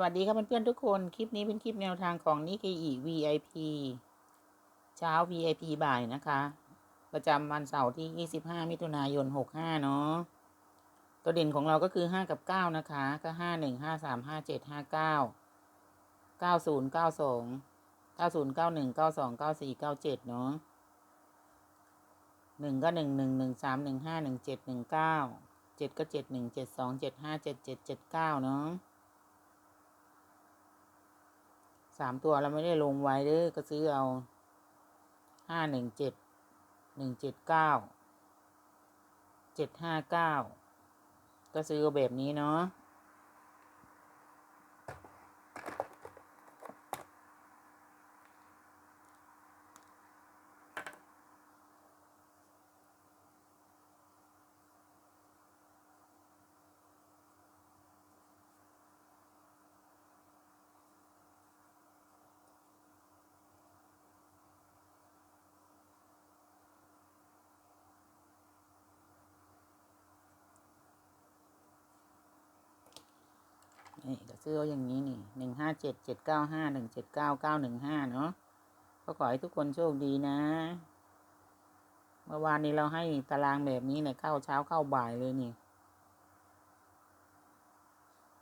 วัสดีครับเพื่อนๆทุกคน คลิปนี้เป็นคลิปแนวทางของนิเคอี VIP เช้า VIP บ่ายนะคะ ประจำวันเสาร์ที่ 25 มิถุนายน 65 เนาะตัวเด่นของเราก็คือ 5 กับ 9 นะคะ ก็ 5 1 5 3 5 7 5 9 90 92 90 91 92 94 97 เนาะหนึ่งก็หนึ่งหนึ่งหนึ่งสามหนึ่งห้าหนึ่งเจ็ดหนึ่งเก้าเจ็ดก็เจ็ดหนึ่งเจ็ดสองเจ็ดห้าเจ็ดเจ็ดเจ็ดเก้าเนาะ สามตัวเราไม่ได้ลงไว้เด้อก็ซื้อเอาห้าหนึ่งเจ็ดหนึ่งเจ็ดเก้าเจ็ดห้าเก้าก็ซื้อแบบนี้เนาะ นี่ก็ซื้อเอาอย่างนี้นี่หนึ่งห้าเจ็ดเจ็ดเก้าห้าหนึ่งเจ็ดเก้าเก้าหนึ่งห้าเนาะก็ขอให้ทุกคนโชคดีนะ เมื่อวานนี้เราให้ตารางแบบนี้เนี่ยเข้าเช้าเข้าบ่ายเลยนี่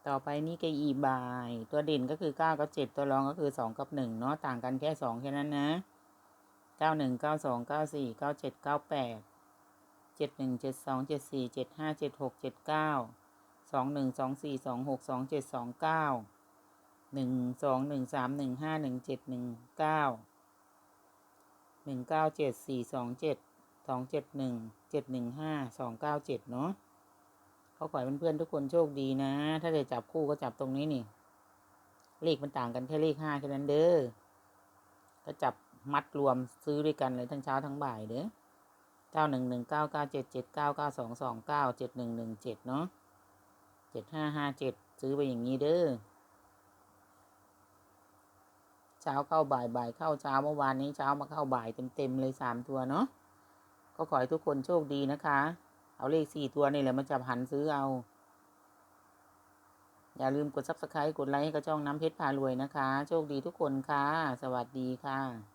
ต่อไปนี่ก็อีบ่าย ตัวเด่นก็คือเก้ากับเจ็ดตัวรองก็คือสองกับหนึ่งเนาะต่างกันแค่สองแค่นั้นนะเก้าหนึ่งเก้าสองเก้าสี่เก้าเจ็ดเก้าแปดเจ็ดหนึ่งเจ็ดสองเจ็ดสี่เจ็ดห้าเจ็ดหกเจ็ดเก้า สองหนึ่งสองสี่สองหกสองเจ็ดสองเก้าหนึ่งสองหนึ่งสามหนึ่งห้าหนึ่งเจ็ดหนึ่งเก้าหนึ่งเก้าเจ็ดสี่สองเจ็ดสองเจ็ดหนึ่งเจ็ดหนึ่งห้าสองเก้าเจ็ดเนาะเขาขอให้เพื่อนๆทุกคนโชคดีนะ ถ้าจะจับคู่ก็จับตรงนี้นี่ เลขมันต่างกันแค่เลขห้าแค่นั้นเด้อก็จับมัดรวมซื้อด้วยกันเลยทั้งเช้าทั้งบ่ายเด้อเก้าหนึ่งหนึ่งเก้าเก้าเจ็ดเจ็ดเก้าเก้าสองสองเก้าเจ็ดหนึ่งหนึ่งเจ็ดเนาะ เจ็ดห้าห้าเจ็ดซื้อไปอย่างนี้เด้อเช้าเข้าบ่ายบ่ายเข้าเช้าเมื่อวานนี้เช้ามาเข้าบ่ายเต็มเต็มๆเลยสามตัวเนาะก็ขอให้ทุกคนโชคดีนะคะ เอาเลขสี่ตัวนี่แหละมาจับหันซื้อเอา อย่าลืมกด subscribe กดไลค์ให้กระจ้องน้ำเพชรพารวยนะคะ โชคดีทุกคนค่ะ สวัสดีค่ะ